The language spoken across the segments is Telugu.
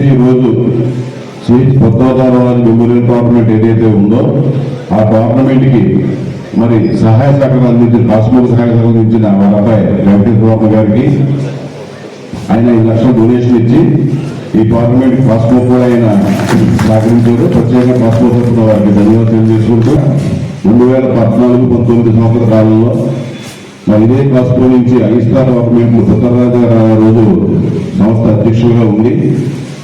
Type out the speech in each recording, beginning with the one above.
చేసి ఈరోజు రోజు సిహెచ్ మెమోరియల్ టోర్నమెంట్ ఏదైతే ఉందో ఆ టోర్నమెంట్కి మరి సహాయ సహకారం అందించిన కాశ్మీర్ సహాయ సహకారం అందించిన వాళ్ళ అబ్బాయి వెంకటేశ్వర గారికి ఆయన ఐదు లక్షల డొనేషన్ ఇచ్చి ఈ టోర్నమెంట్ పాస్పోర్ట్ కూడా ఆయన సహకరించారు. ప్రత్యేకంగా పాస్పోర్ట్ తరఫున వారికి ధన్యవాదాలు తెలియజేసుకుంటూ రెండు వేల పద్నాలుగు పంతొమ్మిది సంవత్సర కాలంలో మరి ఇదే కాస్మో నుంచి అగిస్తా టోర్నమెంట్ ఉత్తరరాజు గారు రోజు సంస్థ అధ్యక్షులుగా ఉంది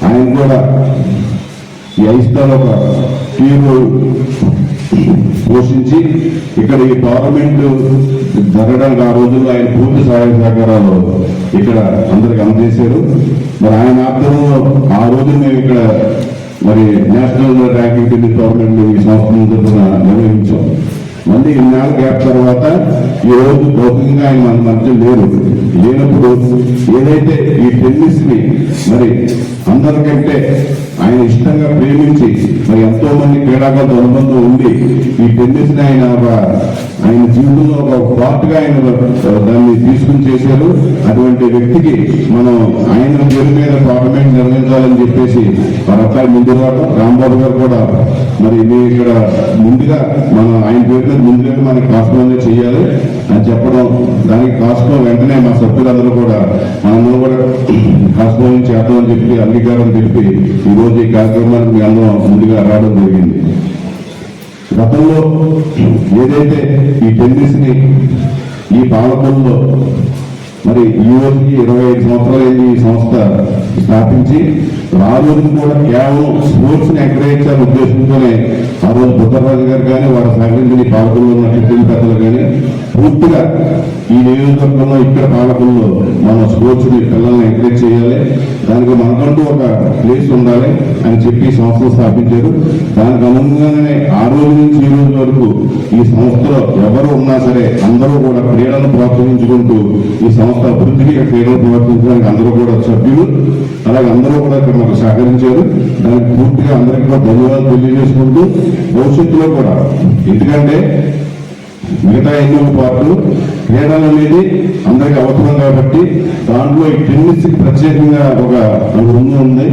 ఆయన కూడా ఈ ఐస్తాలో ఒక కీ పోషించి ఇక్కడ ఈ టోర్నమెంట్ జరగడానికి ఆ రోజుల్లో ఆయన పూర్తి సహాయ సహకారాలు ఇక్కడ అందరికి అందజేశారు. మరి ఆయన ఆత్మలో ఆ రోజు మేము ఇక్కడ మరి నేషనల్ ర్యాంకింగ్ టెన్నిస్ టోర్నమెంట్ ఈ సంస్థ నిర్వహించాం మళ్ళీ ఇన్నాళ్ళ గ్యాప్ తర్వాత ఈ రోజు భౌతికంగా ఆయన మన మధ్య లేరు. లేనప్పుడు ఏదైతే ఈ టెన్నిస్ని మరి అందరికంటే ఆయన ఇష్టంగా ప్రేమించి మరి ఎంతో మంది క్రీడాకారులతో అనుబంధం ఉండి ఈ టెన్నిస్ని ఆయన ఆయన ఒక పార్ట్గా ఆయన దాన్ని తీసుకుని చేశారు. అటువంటి వ్యక్తికి మనం ఆయన పేరు మీద పార్లమెంట్ నిర్వహించాలని చెప్పేసి వారి అబ్బాయి ముందు రావడం రాంబాబు గారు కూడా మరి మీ ఇక్కడ ముందుగా మనం ఆయన పేరు మీద ముందుగా మనకి కాస్ట్లోనే చేయాలి. అని చెప్పడం దానికి కాస్ట్లో వెంటనే మా సభ్యులందరూ కూడా మనందరూ కూడా కాస్ట్లో చేద్దామని చెప్పి అంగీకారం తెలిపి ఈరోజు ఈ కార్యక్రమానికి మీ అందరం ముందుగా రావడం జరిగింది. గతంలో ఏదైతే ఈ టెన్నిస్ని ఈ పాలకుల్లో మరి ఈ రోజుకి ఇరవై ఐదు సంవత్సరాలు ఈ సంస్థ స్థాపించి ఆ కూడా కేవలం స్పోర్ట్స్ని ఎంకరేజ్ చేయాలని ఉద్దేశంతోనే ఆ రోజు బుద్ధరాజు గారు కానీ వారి సహకరించిన ఈ ఉన్న పెద్దలు కానీ పూర్తిగా ఈ నియోజకవర్గంలో ఇక్కడ పాలకుల్లో మన స్పోర్ట్స్ని పిల్లల్ని ఎంకరేజ్ చేయాలి. దానికి మనకంటూ ఒక ప్లేస్ ఉండాలి అని చెప్పి సంస్థలు సంస్థ స్థాపించారు. దానికి అనుగుణంగానే ఆ రోజు నుంచి ఈ రోజు వరకు ఈ సంస్థలో ఎవరు ఉన్నా సరే అందరూ కూడా క్రీడలను ప్రోత్సహించుకుంటూ ఈ సంస్థ అభివృద్ధికి క్రీడలు ప్రోత్సహించడానికి అందరూ కూడా సభ్యులు. అలాగే అందరూ కూడా ఇక్కడ మాకు సహకరించారు. దానికి పూర్తిగా అందరికీ కూడా ధన్యవాదాలు తెలియజేసుకుంటూ భవిష్యత్తులో కూడా. ఎందుకంటే మిగతా ఎన్నో పార్ట్లు క్రీడలు అనేది అందరికి అవసరం కాబట్టి దాంట్లో ఈ టెన్నిస్ ప్రత్యేకంగా ఒక రంగు ఉంది.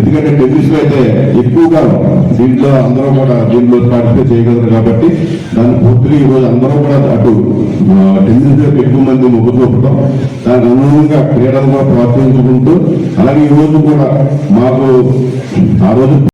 ఎందుకంటే టెన్నిస్లో అయితే ఎక్కువగా దీంట్లో అందరూ కూడా దీంట్లో పార్టిసిపేట్ చేయగలరు కాబట్టి దాని పూర్తిగా ఈరోజు అందరూ కూడా అటు టెన్నిస్ వైపు ఎక్కువ మంది మొగ్గు చూపడం దానికి అనుగుణంగా క్రీడలు కూడా ప్రోత్సహించుకుంటూ అలాగే ఈ రోజు కూడా మాకు ఆ రోజు